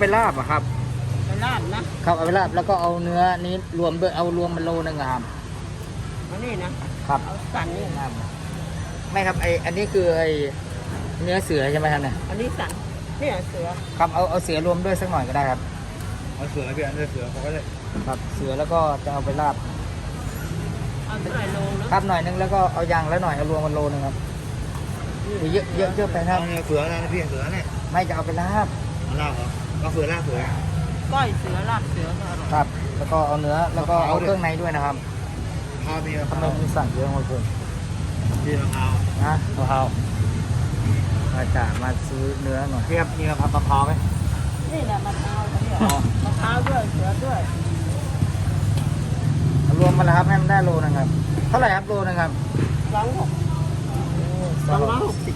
ไปลาบอะครับ ไปลาบนะครับเอาไปลาบแล้วก็เอาเนื้อนี้รวมด้วยเอารวมมันโลนึงอะครับอันนี้นะครับเอาสันนี่ครับไม่ครับไออันนี้คือไอเนื้อเสือใช่ไหมครับเนี่ยอันนี้สันเนี่ยเสือครับเอาเอาเสือรวมด้วยสักหน่อยก็ได้ครับเอาเสือพี่อันเสือเขาก็ได้ครับเสือแล้วก็จะเอาไปลาบเอาเท่าไหร่โลนะครับหน่อยนึงแล้วก็เอายางแล้วหน่อยเอารวมมันโลนึงครับเดี๋ยวเยอะเยอะเยอะไปครับเอาเนี่ยเสือนะพี่เสือเนี่ยไม่จะเอาไปลาบเอา ลาบเหรอเอาเสือลาบเสือ ก้อยเสือลาบเสือก็อร่อยครับ แล้วก็เอาเนื้อ แล้วก็เอาเครื่องในด้วยนะครับข้าวมีมะพทำไมร้าวมีสั่งเยอะหมดเลยมีมะพร้าวนะมะพร้าวมาจ่ามาซื้อเนื้อหน่อยพี่ครับมีมะพร้าวมะพร้าวไหมนี่แหละมะพร้าวเขาเนี่ยอ๋อมะพร้าวด้วยเสือด้วยเอารวมมาแล้วครับให้มันได้โลนึงครับ เท่าไหร่ครับโลนึงครับสองหกสองร้อยหกสิบ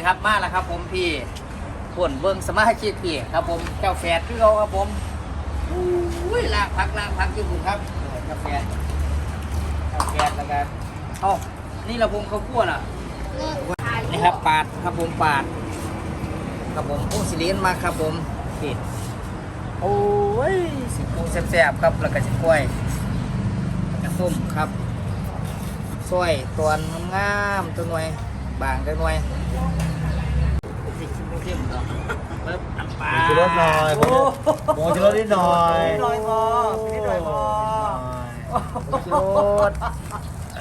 นี่ครับมาแล้วครับ ผมพี่ผลเบิ้งสมาชิกพี่ครับ ผมเจ้าแฝดที่เราครับผมอุ้ยลากพักลากพักที่คุณครับเจ้าแฝดเจ้าแฝดแล้วกันเอ้านี่เราผมเขาวคั่วน่ะนี่ครับปาดครับผมปาด ครับผมโอ้สิเลียนมากครับผมพี่โอ้ยสิปูแซ่บๆครับแล้วก็สิกล้วยแล้วก็ส้มครับซอยตอนงามๆตัวหน่วย บางตัวหน่วยสิชิมชิมเนาะเริ่มน้ำปลาชูรสหน่อยผมผงชูรสนิดหน่อยนิดหน่อยพอนิดหน่อยพอชูรสเอ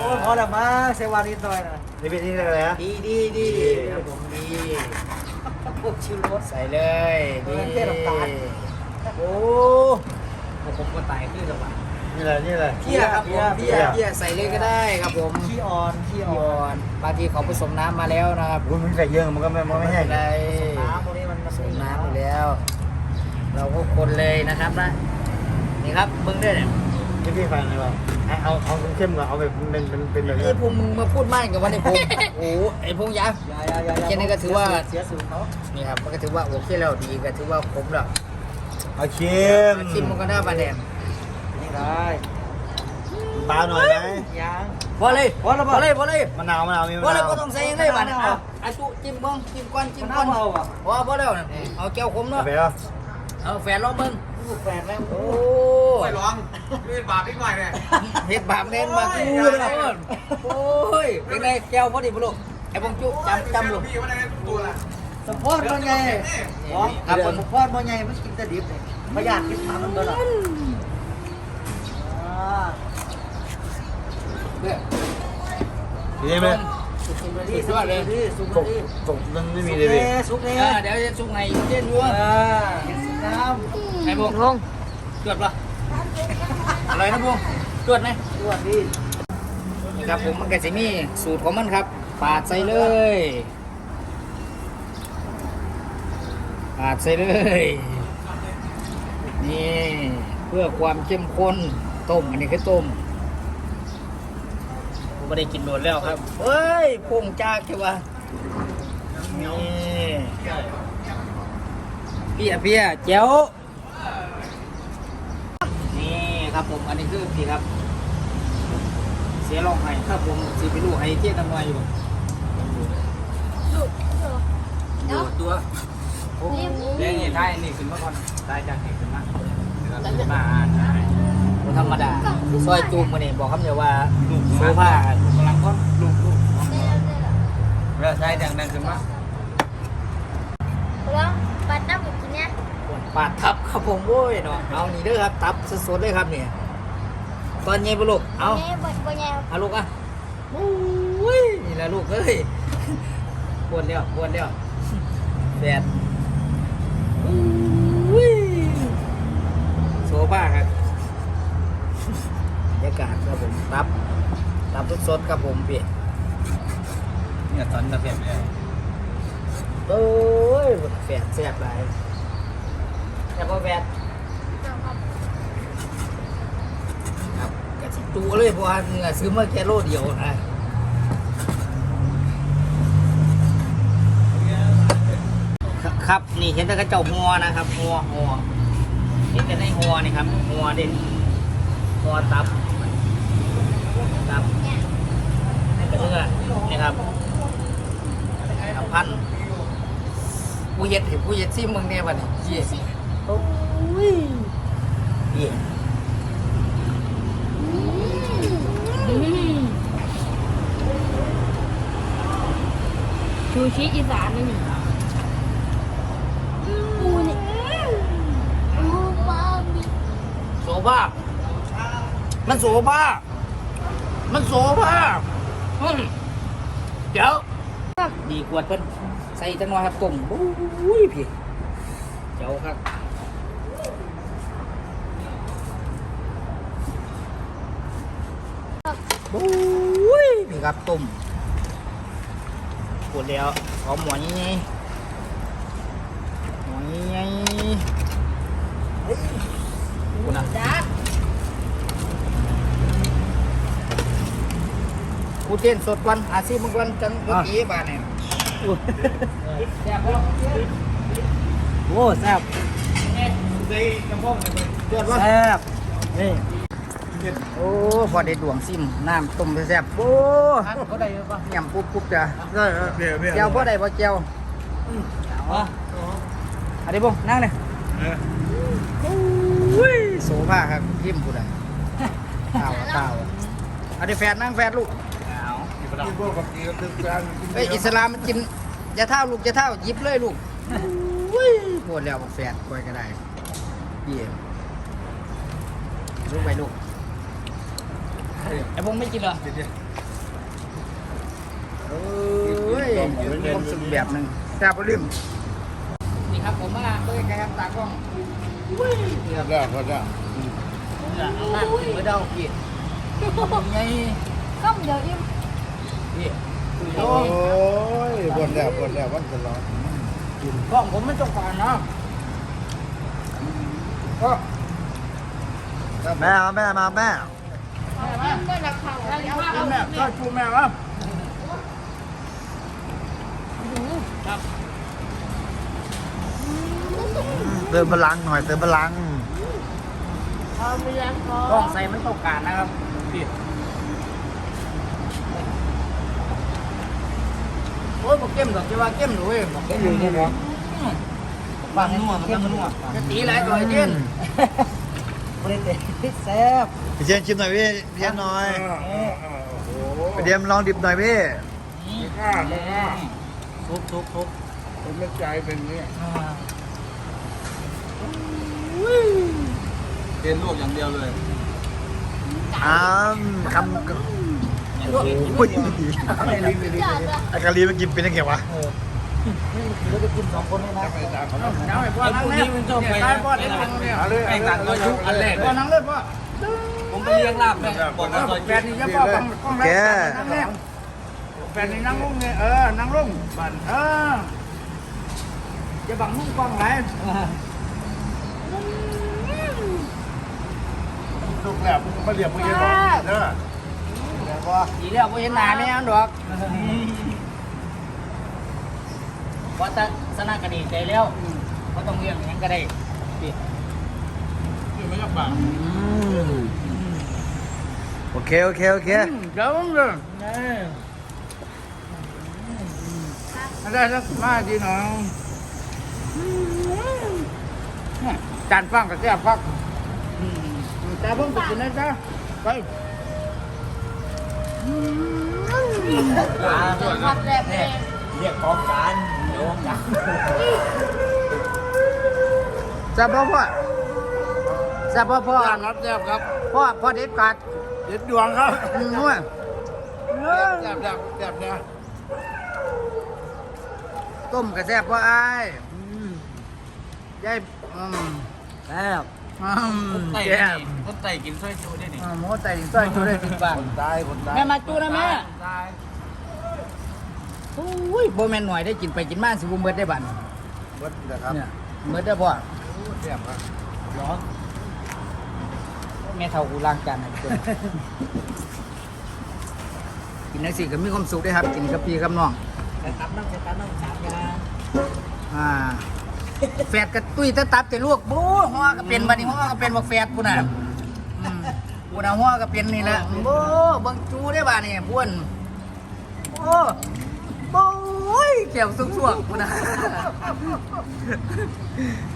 โอ้ยพอแล้วมาเซวานิดหน่อยนะนี่เป็นนี่อะไรนะดีดีดีครับผมดีพวกชิวรสใส่เลยดีโอ้ผมก็ตายขึ้นแล้วว่ะนี่อะไรนี่อะไรเพี้ยครับผมเพี้ยเพี้ยใส่เลยก็ได้ครับผมขี้อ่อน ขี้ขี้อ่อ่ออนนบางทีเขาผสมน้ำมาแล้วนะครับคุณมันใส่เยอะมันก็ไม่มันไม่แห้งได้น้ำพวกนี้มันผสมน้ำอยู่แล้ว เราก็คนเลยนะครับนะนี่ครับมึงด้วยเนี่ยนี่พี่ฟังเลยว่าเอาเอาเข้มๆก่อนเอาแบบเป็นเป็นเป็นแบบนี้ไอ้พงมึงมาพูดมากกับวันไอ้พงโอ้โหไอ้พงยาอย่าอย่าอย่าแค่นี้ก็ถือว่า เสียสูตรเขานี่ครับมันก็ถือว่าโอเคแล้วดีก็ถือว่าครบแล้วเอาเข้มชิมมันก็ได้มาแดงนี่ได้ปลาหน่อยไหมยัง พอเลยพอแล้วพบ่ อเลยพอเลยมะนาวมะนาวมีพอมะเลยนาวก็ต้องใส่ยังได้บ้านเอาอาจุจิ้มบ้องจิ้มก้อนจิ้มมันก้อน่านเมาอะพอพอแล้วนะเอาแก้วขมเนาะไปแล้วเอาแฟนลองมึงลูกแฝดแล้วโอ้ไปร้องมีบาปนิดหน่อยเนี่ยเฮ็ดบาปเน้นมากูเลยโอ้ยเป็นไงแก้วพอดีปะลูกไอ้พงจุจำจำลูกพี่ว่าได้ตัวละสปอร์ตมันไงอ๋อครับผมสปอร์ตมันไงมันกินแต่ดิบเลยไม่อยากกินทำมันเบอร์หรอ อ่าดีไหมสุกเลยดิสุดยอดเลยสุกตเลกยตกมันไม่สุมีกเลยเลพี่ยสุกเลยเออเดี๋ยวจะสุกไงเย็นอยู่อ่าน้ำไอ้พงพงจวดปะอะไรนะพงจวดไหมตรวจดินี่ครับผมมันก็จะมีสูตรของมันครับปาดใส่เลยปาดใส่เลยนี่เพื่อความเข้มข้นต้มอันนี้คือต้ม ผมไม่ได้กินโดนแล้วครับเฮ้ยพงจากใช่ปะนี่เพี้ยเพี้ยเจ้านี่ครับผมอันนี้คือพี่ครับ เสียลองให้ครับผมสีไปลูกให้เทียนทำไมอยู่ดูตัวเลี้ยงนี่ได้นี่ขึ้นมาก่อนได้จากนี่ขึ้นมาแล้วก็ขึ้นมาอ่านได้บ่ ธรรมดา ซอยจูงมาเนี่ยบอกคำเดียวว่าลูกโซฟาลูกกำลังก้อนลูกลูกแล้วใช้ดังดังขึ้นมา Ulang, patah begini ปาดทับครับผมโว้ยเนาะเอานี่เด้อครับทับสดๆเลยครับเนี่ยตอนเย็นปะลูกเอา Ini buat punya เอาลูกอะโอ้ยนี่แหละลูกเอ้ยปวดแล้วปวดแล้วแดดโอ้ยโซฟาครับบ รรยากาศครับผมตับตับสดๆครับผมพี่เนี่ยตอนตะเพียบเลยโอ้ยแฝดแซ่บหลายแซ่บพอแฝดครับกะสิจูเลยเพราะว่าเนื้อซื้อมาแค่โลเดียวนะครับนี่เห็นแต่กระเจ้าหัวนะครับหัวหัวเห็นแต่ในหัวนี่ครับหัวเด่นหัวตับ ตับกระเนื้อนี่ครับสามพันผู้เย็ดเห็นผู้เย็ดซิมึงเนี่ยวันนี้เยี่สิโอ้ยเยี่ชูชีอีสานนี่ปูนี่ปูปลามีโสภาพมันโสภาพมันโสภาพอืม เดี๋ยวดีกว่าเพิ่นใส่จังหวะครับต้มโอ้ยพี่เจ้าครับโอ้ยพี่ครับต้มปวดแล้วหอมหมอนยังไงหมอนยังไงเฮ้ยคุณนะ กูเต้นสดวันอาชีพมึงวันจังเมื่อกี้บาทเนี่ยแซ่บบ่โอ้แซ่บเดือดวะแซ่บนี่โอ้พอได้ดวงซิมน้ำต้มแซ่บโอ้เขาได้ปะยำปุ๊บปุ๊บจ้ะได้ครับเบียร์เบียร์เจียวพอได้พอเจียวเอาอันนี้บ่งนั่งเลยอุ้ยโซฟาครับยิ้มกูได้เต่าเต่าอันนี้แฟนนั่งแฟนลูก กินพวกกับกินกับตึกกลางกินเอ้ยอิสลามมันกินอย่าเท่าลูกอย่าเท่าหยิบเลยลูกอุ้ยปวดแล้วบอกแฟนคอยก็ได้เยี่ยมลูกไปลูกไอ้พงไม่กินเหรอเอ้ยความสุขแบบหนึ่งแซ่บลืมนี่ครับผมมาเบิ้งกันครับตากล้องอุ้ยเกือบได้ก็ได้เอาหน้าขึ้นมาเดาพี่ไงก้มเดี๋ยวอิ่ม พี่โอ้ยบนแล้วบนแล้ววันตลอดกล้องผมไม่ต้องการนะก็แม่แม่มาแม่อิ่มก็ราคาแล้วเอาชูแม่ก็ชูแม่ครับเติมพลังหน่อยเติมพลังเอาไปล้างคอกล้องใส่ไม่ต้องการนะครับพี่ โอ้ยบอกเข้มดอกจะว่าเข้มหนูเว้ยบอกเข้มหนูเนี่ยบางนัวมันนัวจะตีหลายตัวไอ้เจนบริเตแซ่บพี่เจนชิมหน่อยพี่เพี่เจนหน่อยไปเดียมลองดิบหน่อยพี่ข้าทุกทุกทุกผมไม่ใจเป็นนี้เป็นลูกอย่างเดียวเลยอ้ามคำ โอ้ยอากาลีมากินเป็นยังไงวะเราจะกินสองคนเลยนะเอาไอ้พ่อนั่งเล่นมันชอบไปพ่อเล่นเนี่ยไอ้ตังก็ยุคอันแรกพ่อนั่งเล่นพ่อผมไปเลี้ยงลาบเลยบอกว่าซอยแฟนนี่จะพ่อฟังกล้องแรกนั่งเล่นแฟนนี่นั่งลงเนี่ยเออนั่งลงบันเออจะบังมุ้งกล้องไรลูกแล้วมาเรียบพี่เจนหน่อย เด้อดีแล้วพ่เห็นหน้าไม่เอาดอกพอจะสนากระดีใจแล้วก็ต้องเลี้ยงอย่างก็ได้ไม่ยากบังโอเค โอเค โอเคเดี๋ยวเลยอะไรสักมาดีหน่อยจานฟังกับแซ่บฟักแต่ผมไปกินนะจ๊ะไป พัดแรกเลยเรียกกองการเดี๋ยวกันแซ่บพ่อพ่อแซ่บพ่อพ่อรับแซ่บครับพ่อพ่อเด็ดกัดเด็ดดวงครับนัวแซ่บแซ่บแซ่บเนี่ยต้มกับแซ่บพ่อไอ้ายยายอืมแซ่บ อืมไต่แซ่บคนไต่กินซอยจูได้นี่อ่าหมูไต่ต้อยจูได้ถึงบ้านคนตายคนตายแม่มาจูนะแม่ตายโอ้ยโบแมนหน่อยได้กินไปกินมาสิบุเมิดได้บัดเบิดนะครับเนี่ยเมิดได้พ่อแซ่บครับร้อนแม่เท่ากูล้างจานให้ตัวกินได้สิก็มีความสุขได้ครับ กินกับพี่กับน้องแต่ตับนั่งแต่ตับนั่งสามยาอ่า แฟดกับตุ้ยตะตับแต่ลวกบู๊หัวก็เป็นบัดนี้หัวก็เป็นบักแฟดกูน่ะอืมกูน่ะหัวก็เป็นนี่แหละโอ้เบิ่งจูได้บ่านี่บ้วนโอ้ยเกี่ยวสุกๆกูนะ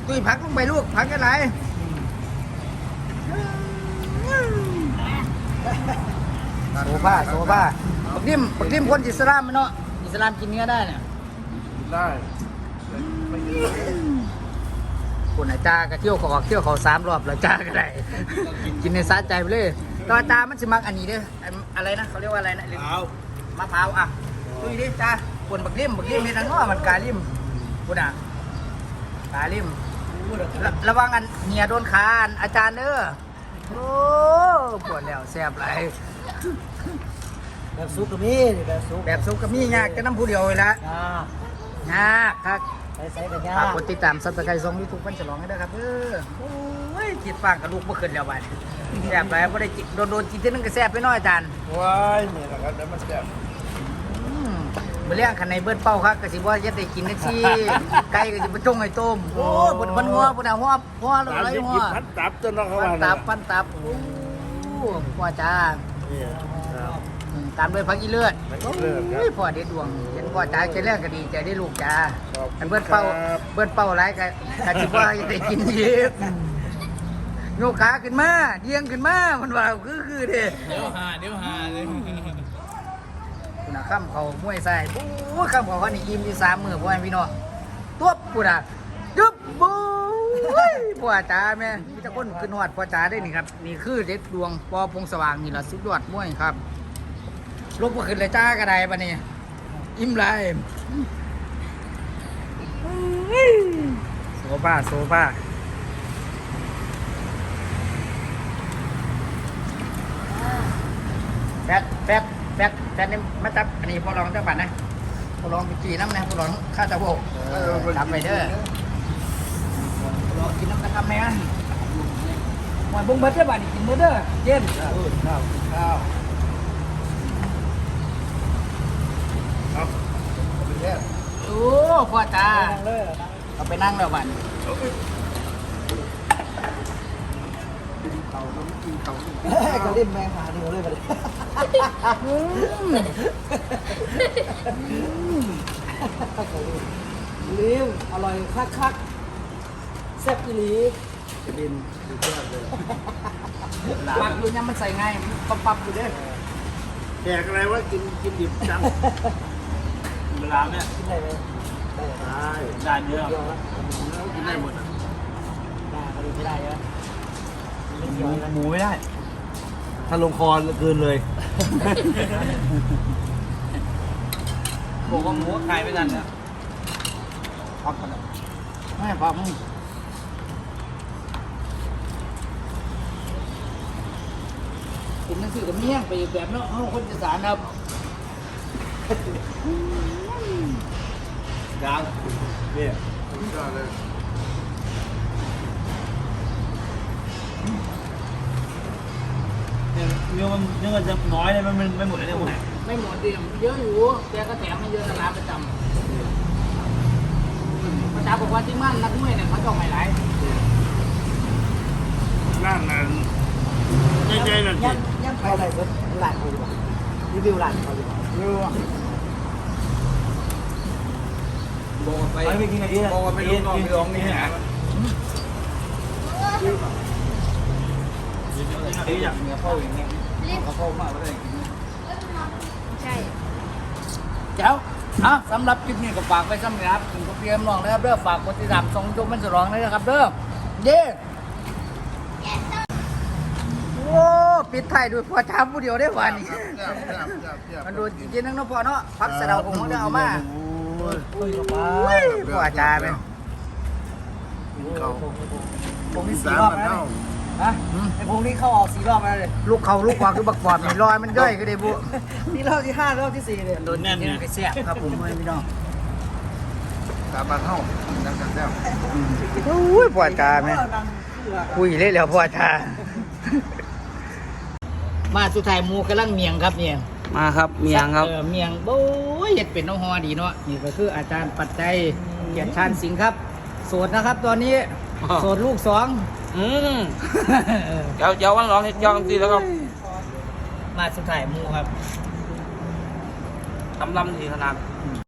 ตุ้ยพักลงไปลูกพักกันไรโซบ้าโซบ้าบักดิมบักดิมคนอิสลามไหมเนาะอิสลามกินเนื้อได้เนี่ยได้ คนอาจารย์ก็เที่ยวเขาออกเที่ยวเขาสามรอบแล้วจ้าก็ได้กินในสะใจไปเลยแตอาจารย์มันสิมักอันนี้เด้อไอ้อะไรนะเขาเรียกว่าอะไรนะเอามะพร้าวอะดูดิจ้าคนบักริมบักริมมีทั้งง้อมันกาลิมคุณอะกาลิมระระวังอันเหียโดนขาอันอาจารย์เด้อโอ้ปวดแล้วแซ่บไหลายแบบซุปก็มีแบบซุปแบบสุกก็มียากจะน้ำผู้เดียวเลยละอ่ายากครับ ใส่ใส่กันยาฝากกดติดตามซับสไครต์ช่องยูทูบพันฉลองให้ด้วยครับเออโอ้ยคิดฟังกับลูกเมื่อคืนแล้วบ้านแซ่บไหลายบ่ได้กินโดนโดนๆกินที่นึงก็แซ่บไปหน้อยอาจารย์ว้ายนี่แหละครับแล้วมันแซ่บอืมมาเลี้ยงขันในเบิดเป้าครับก็สิว่าจะได้กินนักซี่ไก่ก็สิบ่จงไอ้ต้ม โอ้ยบนบนหัวบนหัวหัวแล้วตามไรที่หักิวนพัดตับจนน้องเขาปั้ว่านตับปั้นตับโอ้พ่อจ้านี่ครับอืมตามด้วยพักอีเลือดพักอีเลือดครับโอ้ยพ่อเด็ดดวงเห็น พ่อจ้าเช่นแรกก็ดีใจได้ลูกจ้าขอบคุณอันเบิดเป้าครับ เบิดเป้าไรก็ก็สิว่าจะได้กินเยอะโยกขาขึ้นมาเดียงขึ้นมามันว่าคือคือเด้เดี๋ยวหาเดี๋ยวหาเลยคุณน่ะข้ามเขามวยใส่โอ้ยข้ามเขาเขานี่อิ่มที่สามมือพ่อแม่พี่น้องตัวปุ่นอะจุ๊บบู๊ยพ่อจ๋าแม่มีแต่คนขึ้นหอดพ่อจ๋าได้นี่ครับนี่คือเด็ดดวงปอพงสว่างนี่ละสุดยอดมวยครับ ลบมาขึ้นเลยจ้ากระไดปะนี่ อิ่มไรโซฟาโซฟาแฟดแฟดแฟดแฟดนี่มาจับอันนี้พอลองจับบัตรนะพอลองไปจีน้ำนะพอลองข้าตะโบกจับไปเด้อพอลองกินน้ำตะกำแม่หมอนบงเบิดได้อบัตรกินเบิดเด้อเย็นข้าวข้าวครับเป็นแค่ โอ้ พ่อตานั่งเลยนั่งเอาไปนั่งแล้วบัตรก็เล่นแมงหาดีเลยไปเลยลิ้วอร่อยคักคักๆแซ่บอีหลีดินสุดยอดเลยปักอยู่เนี่ยมันใส่ง่ายมันปับปับอยู่เด้อแขกอะไรวะกินกินดิบจังเวลาเนี่ยกินได้เลย ได้ใช่จานเยอะเดียวละแล้วกินได้หมดอะได้เขาดูไม่ได้เยอะเล่นเดียวนะหมูไม่ได้ ถ้าลงคอเกินเลยบอกว่าหมูขายไม่ทันเนี่ยพักกันแล้วไม่พักมึงกินหนังสือกับเมี่ยงไปอีกแบบเนาะเฮาคนอีสานครับ ยังเนี่ยสุดยอดเลยเนี่ยเนื้อมันเนื้อมันจะน้อยเลยมันไม่หมดเลยเนี่ยหมดไม่หมด บอกว่าที่มั่นนักมวยเนี่ยเขาจ้องไม่หลายนั่นนั่นใหญ่ๆนั่นสิย่ำย่ำไปอะไรก็หลานเขาดีกว่ารีวิวหลานเขาดีกว่าบอกไปไม่กินอะไรบอกไปลงน้องไปลองนี่ฮะดีอย่างเนื้อเข้าอย่างเงี้ยเขาเข้ามากเลยกินใช่เจ้าอะสำหรับคลิปนี้ก็ฝากไว้สำหรับถึงกับเพียมน้องนะครับเด้อฝากกดติดตามช่องจุ๊บมันสรองด้วยนะครับเด้อเย้โอ้ปิดท้ายด้วยพ่อช้าผู้เดียวได้วันนี้เยี่ยมเยี่ยมเยี่ยมเยี่ยมมันดูจริงๆนั่งเนาะพ่อเนาะพักเสะเดาผมก็เอามาโอ้ยคุยกับป้า อุ้ยพ่ออาจารย์เป็นกินเขาผมมีสี่สานรอบแล้วเน่าฮะไอ้พวกนี้เข้าออกสี่รอบแล้วเลยลูกเขาลูกกว่าคือบักปอบนี่ลอยมันย่อยก็ได้บุนี่รอบที่ห้ารอบที่สี่เลยโดนแน่นเลยไปเสียบครับผมพี่น้องตาบานเฮาจังจังแซ่บอุ้ยพ่ออาไหมคุยเลยแล้วพ่อชามาสุดท้ายหมูกำลังเมียงครับเนี่ย มาครับเมียงครับ เออเมียงโอ้ยเห็ดเป็นน้องฮอดีเนาะนี่ก็คืออาจารย์ปัจจัยเกียรติชาญสิงห์ครับ โสดนะครับ ตอนนี้อ๋อโสดลูกสองอืมเดี๋ยวเดี๋ยววันร้องเฮ็ดยองตีแล้วก็มาสุดท้ายหมูครับตำลำทีขนาด